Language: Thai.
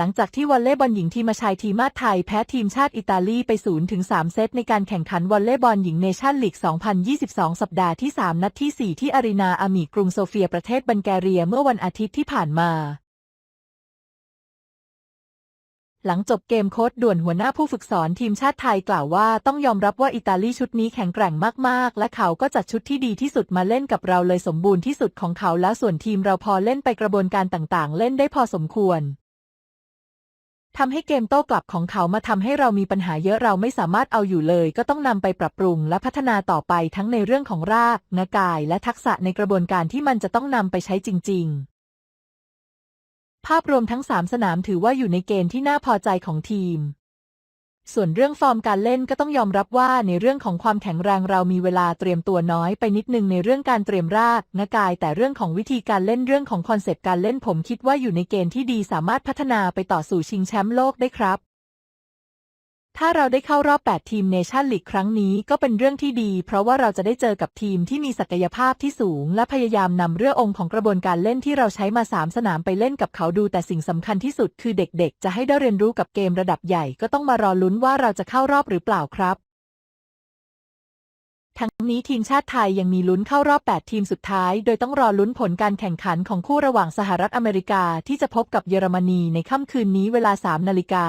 หลังจากที่วอลเลย์บอลหญิงทีมชายทีมชาติไทยแพ้ทีมชาติอิตาลีไป 0-3 เซตในการแข่งขันวอลเลย์บอลหญิงเนชั่นลีก 2022 สัปดาห์ที่ 3 นัดที่ 4 ที่อารีนาอามีกรุงโซเฟียประเทศบัลแกเรียเมื่อวันอาทิตย์ที่ผ่านมาหลังจบเกมโค้ดด่วนหัวหน้าผู้ฝึกสอนทีมชาติไทยกล่าวว่าต้องยอมรับว่าอิตาลีชุดนี้แข็งแกร่งมากๆ และเขาก็จัดชุดที่ดีที่สุดมาเล่นกับเราเลยสมบูรณ์ที่สุดของเขาแล้วส่วนทีมเราพอเล่นไปกระบวนการต่างๆ เล่นได้พอสมควร ทำให้เกมโต้กลับของเขามาทำให้เรามีปัญหาเยอะเราไม่สามารถเอาอยู่เลย ก็ต้องนำไปปรับปรุงและพัฒนาต่อไปทั้งในเรื่องของรากนกาย และทักษะในกระบวนการที่มันจะต้องนำไปใช้จริง ๆ ภาพรวมทั้ง 3 สนามถือว่าอยู่ในเกณฑ์ที่น่าพอใจของทีม ส่วนเรื่องฟอร์มการเล่นก็ต้องยอมรับว่าในเรื่องของความแข็งแรงเรามีเวลาเตรียมตัวน้อยไปนิดนึงในเรื่องการเตรียมรากนากาย แต่เรื่องของวิธีการเล่นเรื่องของคอนเซปต์การเล่นผมคิดว่าอยู่ในเกณฑ์ที่ดีสามารถพัฒนาไปต่อสู่ชิงแชมป์โลกได้ครับ ถ้าเราได้เข้ารอบ 8 ทีมเนชั่นลีกครั้งนี้ก็เป็นเรื่องที่ดี เพราะว่าเราจะได้เจอกับทีมที่มีศักยภาพที่สูง และพยายามนำเรื่ององค์ของกระบวนการเล่นที่เราใช้มา 3 สนามไปเล่นกับเขาดู แต่สิ่งสำคัญที่สุดคือเด็กๆ จะให้ได้เรียนรู้กับเกมระดับใหญ่ ก็ต้องมารอลุ้นว่าเราจะเข้ารอบหรือเปล่าครับทั้งนี้ทีมชาติไทยยังมีลุ้นเข้ารอบ 8 ทีมสุดท้าย โดยต้องรอลุ้นผลการแข่งขันของคู่ระหว่างสหรัฐอเมริกาที่จะพบกับเยอรมนีในค่ำคืนนี้เวลา 3 นาฬิกา